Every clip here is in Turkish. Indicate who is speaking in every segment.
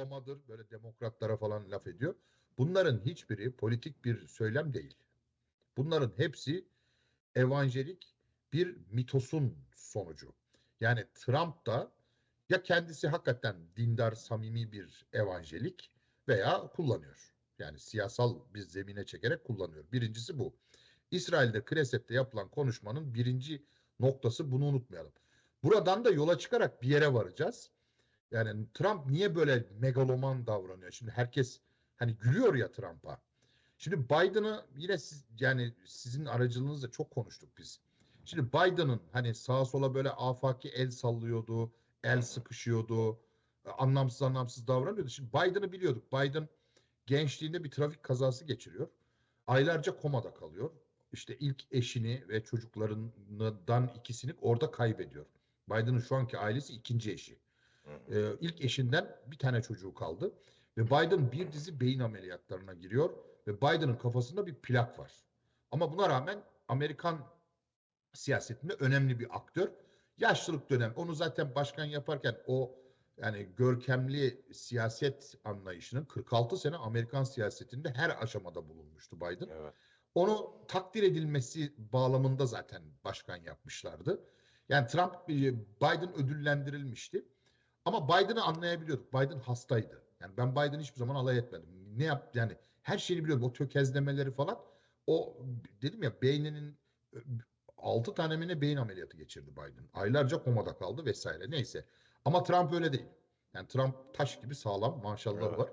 Speaker 1: Obama'dır böyle demokratlara falan laf ediyor. Bunların hiçbiri politik bir söylem değil. Bunların hepsi evanjelik bir mitosun sonucu. Yani Trump da ya kendisi hakikaten dindar, samimi bir evanjelik veya kullanıyor. Yani siyasal bir zemine çekerek kullanıyor. Birincisi bu. İsrail'de Knesset'te yapılan konuşmanın birinci noktası bunu unutmayalım. Buradan da yola çıkarak bir yere varacağız. Yani Trump niye böyle megaloman davranıyor? Şimdi herkes hani gülüyor ya Trump'a. Şimdi Biden'ı yine siz, yani sizin aracılığınızla çok konuştuk biz. Şimdi Biden'ın hani sağa sola böyle afaki el sallıyordu, el sıkışıyordu, anlamsız anlamsız davranıyordu. Şimdi Biden'ı biliyorduk. Biden gençliğinde bir trafik kazası geçiriyor. Aylarca komada kalıyor. İşte ilk eşini ve çocuklarından ikisini orada kaybediyor. Biden'ın şu anki ailesi ikinci eşi. Ee, ilk eşinden bir tane çocuğu kaldı. Ve Biden bir dizi beyin ameliyatlarına giriyor. Ve Biden'ın kafasında bir plak var. Ama buna rağmen Amerikan siyasetinde önemli bir aktör. Yaşlılık dönem. Onu zaten başkan yaparken o yani görkemli siyaset anlayışının 46 sene Amerikan siyasetinde her aşamada bulunmuştu Biden.
Speaker 2: Evet.
Speaker 1: Onu takdir edilmesi bağlamında zaten başkan yapmışlardı. Yani Trump e, Biden ödüllendirilmişti. Ama Biden'ı anlayabiliyorduk. Biden hastaydı. Yani ben Biden'ı hiçbir zaman alay etmedim. Ne yap yani her şeyini biliyorum. O tökezlemeleri falan. O dedim ya beyninin 6 tane mi ne beyin ameliyatı geçirdi Biden. Aylarca komada kaldı vesaire. Neyse. Ama Trump öyle değil. Yani Trump taş gibi sağlam maşallah
Speaker 2: Evet.
Speaker 1: var.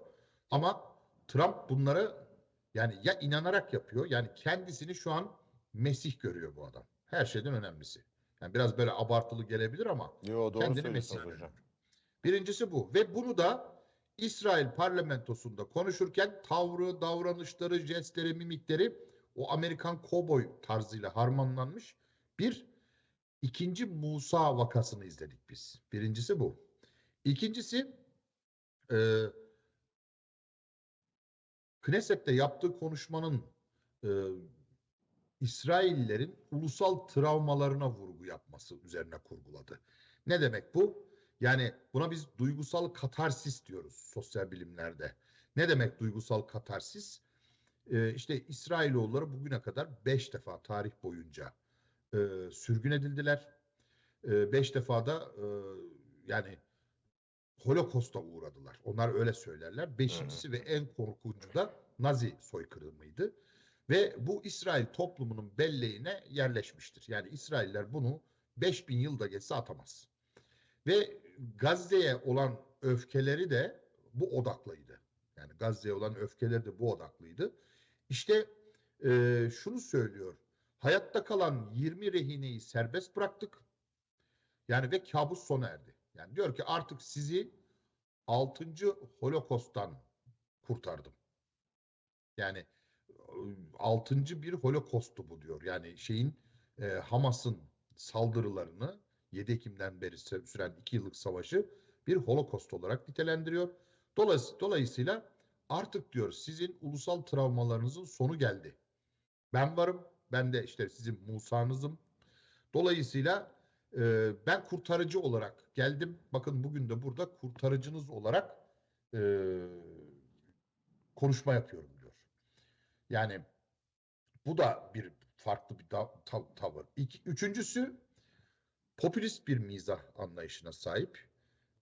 Speaker 1: Ama Trump bunları yani ya inanarak yapıyor yani kendisini şu an Mesih görüyor bu adam. Her şeyden önemlisi. Yani biraz böyle abartılı gelebilir ama
Speaker 2: Yo, doğru
Speaker 1: kendini Mesih
Speaker 2: hocam.
Speaker 1: görüyor. Birincisi bu ve bunu da İsrail parlamentosunda konuşurken tavrı, davranışları, jestleri, mimikleri o Amerikan kovboy tarzıyla harmanlanmış bir ikinci Musa vakasını izledik biz. Birincisi bu. İkincisi e, Knesset'te yaptığı konuşmanın e, İsraillerin ulusal travmalarına vurgu yapması üzerine kurguladı. Ne demek bu? Yani buna biz duygusal katarsis diyoruz sosyal bilimlerde. Ne demek duygusal katarsis? Ee, işte İsrailoğulları bugüne kadar beş defa tarih boyunca e, sürgün edildiler. E, beş defa da e, yani Holocaust'a uğradılar. Onlar öyle söylerler. Beşincisi ve en korkuncu da Nazi soykırımıydı. Ve bu İsrail toplumunun belleğine yerleşmiştir. Yani İsrailler bunu 5000 yılda geçse atamaz. Ve Gazze'ye olan öfkeleri de bu odaklıydı. Yani Gazze'ye olan öfkeleri de bu odaklıydı. İşte e, şunu söylüyor. Hayatta kalan 20 rehineyi serbest bıraktık. Yani ve kabus sona erdi. Yani diyor ki artık sizi 6. Holokost'tan kurtardım. Yani 6. bir holokostu bu diyor. Yani şeyin e, Hamas'ın saldırılarını 7 Ekim'den beri sü- süren 2 yıllık savaşı bir holokost olarak nitelendiriyor. Dolayısıyla, artık diyor sizin ulusal travmalarınızın sonu geldi. Ben varım. Ben de işte sizin Musa'nızım. Dolayısıyla e, ben kurtarıcı olarak geldim. Bakın bugün de burada kurtarıcınız olarak e, konuşma yapıyorum diyor. Yani bu da bir farklı bir tavır. İki, üçüncüsü popülist bir mizah anlayışına sahip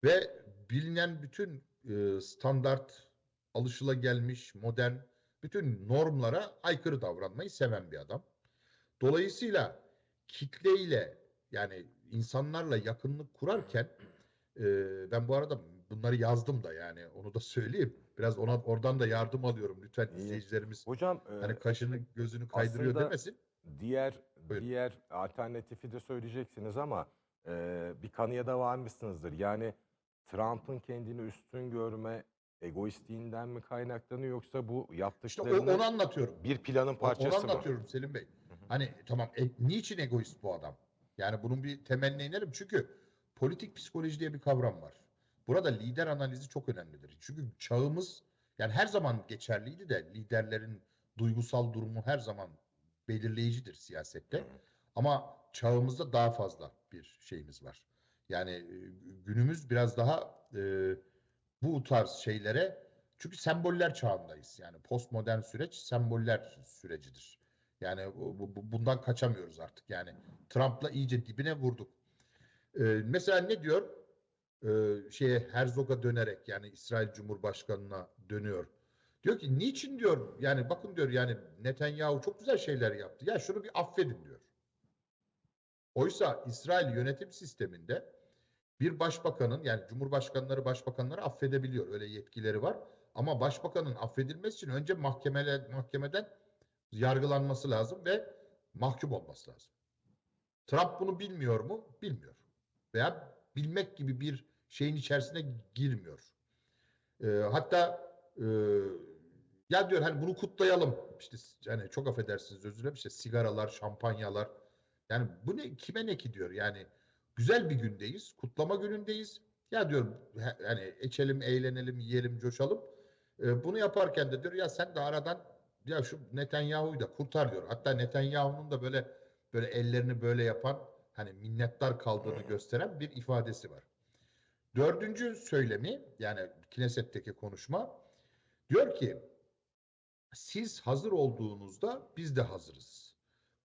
Speaker 1: ve bilinen bütün e, standart, alışılagelmiş, modern bütün normlara aykırı davranmayı seven bir adam. Dolayısıyla kitleyle yani insanlarla yakınlık kurarken e, ben bu arada bunları yazdım da yani onu da söyleyeyim. Biraz ona oradan da yardım alıyorum lütfen
Speaker 2: İyi.
Speaker 1: izleyicilerimiz
Speaker 2: Hocam e,
Speaker 1: hani kaşını gözünü kaydırıyor demesin.
Speaker 2: diğer
Speaker 1: Buyurun.
Speaker 2: diğer alternatifi de söyleyeceksiniz ama e, bir kanıya da varmışsınızdır. Yani Trump'ın kendini üstün görme egoistliğinden mi kaynaklanıyor yoksa bu
Speaker 1: İşte o-
Speaker 2: yaptıklarının
Speaker 1: onu anlatıyorum.
Speaker 2: bir planın parçası
Speaker 1: Onu
Speaker 2: mı?
Speaker 1: anlatıyorum Selim Bey. Hani tamam e, niçin egoist bu adam? Yani bunun bir temeline inelim. Çünkü politik psikoloji diye bir kavram var. Burada lider analizi çok önemlidir. Çünkü çağımız yani her zaman geçerliydi de liderlerin duygusal durumu her zaman belirleyicidir siyasette. Ama çağımızda daha fazla bir şeyimiz var. Yani e, günümüz biraz daha e, bu tarz şeylere çünkü semboller çağındayız. Yani postmodern süreç semboller sürecidir. Yani bu- bu- bundan kaçamıyoruz artık. Yani Trump'la iyice dibine vurduk. Ee, mesela ne diyor? Ee, şeye Herzog'a dönerek yani İsrail Cumhurbaşkanı'na dönüyor. Diyor ki niçin diyor yani bakın diyor yani Netanyahu çok güzel şeyler yaptı. Ya şunu bir affedin diyor. Oysa İsrail yönetim sisteminde bir başbakanın yani cumhurbaşkanları başbakanları affedebiliyor. Öyle yetkileri var. Ama başbakanın affedilmesi için önce mahkemeler, mahkemeden yargılanması lazım ve mahkum olması lazım. Trump bunu bilmiyor mu? Bilmiyor. Veya bilmek gibi bir şeyin içerisine girmiyor. Ee, hatta e, ya diyor hani bunu kutlayalım. İşte yani çok affedersiniz özür dilerim işte sigaralar, şampanyalar. Yani bu ne kime ne ki diyor. Yani güzel bir gündeyiz. Kutlama günündeyiz. Ya diyor yani içelim, eğlenelim, yiyelim, coşalım. Ee, bunu yaparken de diyor ya sen de aradan ya şu Netanyahu'yu da kurtar diyor. Hatta Netanyahu'nun da böyle böyle ellerini böyle yapan hani minnettar kaldığını gösteren bir ifadesi var. Dördüncü söylemi yani Kineset'teki konuşma diyor ki siz hazır olduğunuzda biz de hazırız.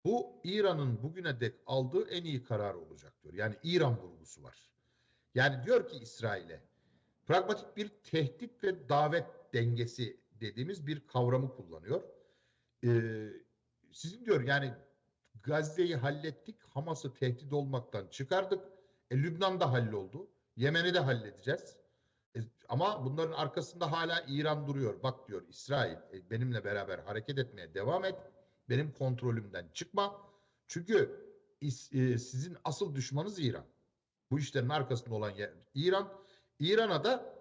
Speaker 1: Bu İran'ın bugüne dek aldığı en iyi karar olacak diyor. Yani İran vurgusu var. Yani diyor ki İsrail'e pragmatik bir tehdit ve davet dengesi dediğimiz bir kavramı kullanıyor. Ee, sizin diyor yani Gazze'yi hallettik, Hamas'ı tehdit olmaktan çıkardık. E, Lübnan'da halloldu. Yemen'i de halledeceğiz. E, ama bunların arkasında hala İran duruyor. Bak diyor İsrail e, benimle beraber hareket etmeye devam et. Benim kontrolümden çıkma. Çünkü e, sizin asıl düşmanınız İran. Bu işlerin arkasında olan yer İran. İran'a da